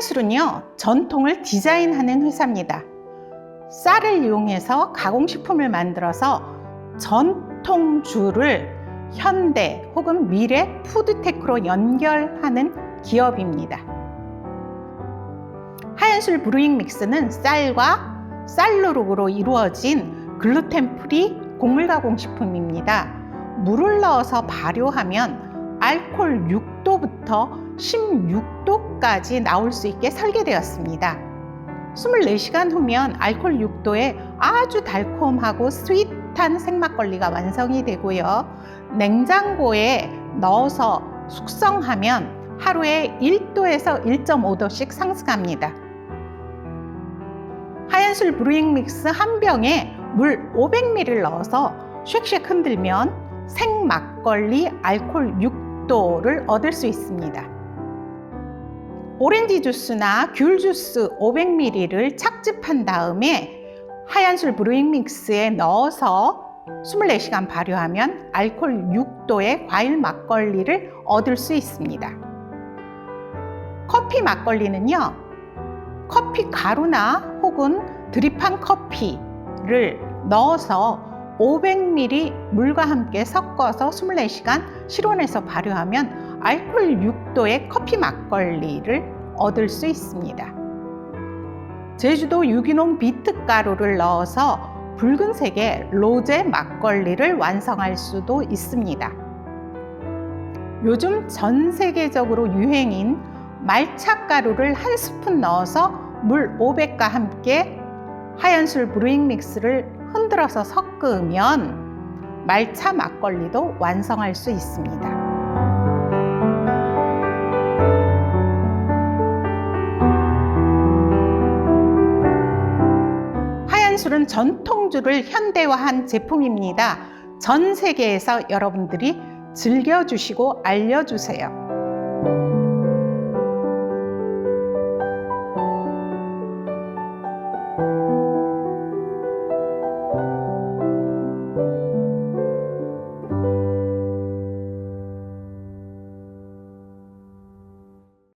하얀술은요, 전통을 디자인하는 회사입니다. 쌀을 이용해서 가공식품을 만들어서 전통주를 현대 혹은 미래 푸드테크로 연결하는 기업입니다. 하얀술 브루잉 믹스는 쌀과 쌀누룩으로 이루어진 글루텐 프리 곡물 가공 식품입니다. 물을 넣어서 발효하면 알코올 6도부터 16도 까지 나올 수 있게 설계되었습니다. 24시간 후면 알코올 6도에 아주 달콤하고 스윗한 생막걸리가 완성이 되고요. 냉장고에 넣어서 숙성하면 하루에 1도에서 1.5도씩 상승합니다. 하얀술 브루잉 믹스 한 병에 물 500ml를 넣어서 쉑쉑 흔들면 생막걸리 알코올 6도를 얻을 수 있습니다. 오렌지 주스나 귤 주스 500ml를 착즙한 다음에 하얀술 브루잉 믹스에 넣어서 24시간 발효하면 알코올 6도의 과일 막걸리를 얻을 수 있습니다. 커피 막걸리는요, 커피 가루나 혹은 드립한 커피를 넣어서 500ml 물과 함께 섞어서 24시간 실온에서 발효하면 알코올 6도의 커피 막걸리를 얻을 수 있습니다. 제주도 유기농 비트 가루를 넣어서 붉은색의 로제 막걸리를 완성할 수도 있습니다. 요즘 전 세계적으로 유행인 말차 가루를 한 스푼 넣어서 물 500과 함께 하얀술 브루잉 믹스를 흔들어서 섞으면 말차 막걸리도 완성할 수 있습니다. 하얀술은 전통주를 현대화한 제품입니다. 전 세계에서 여러분들이 즐겨주시고 알려주세요.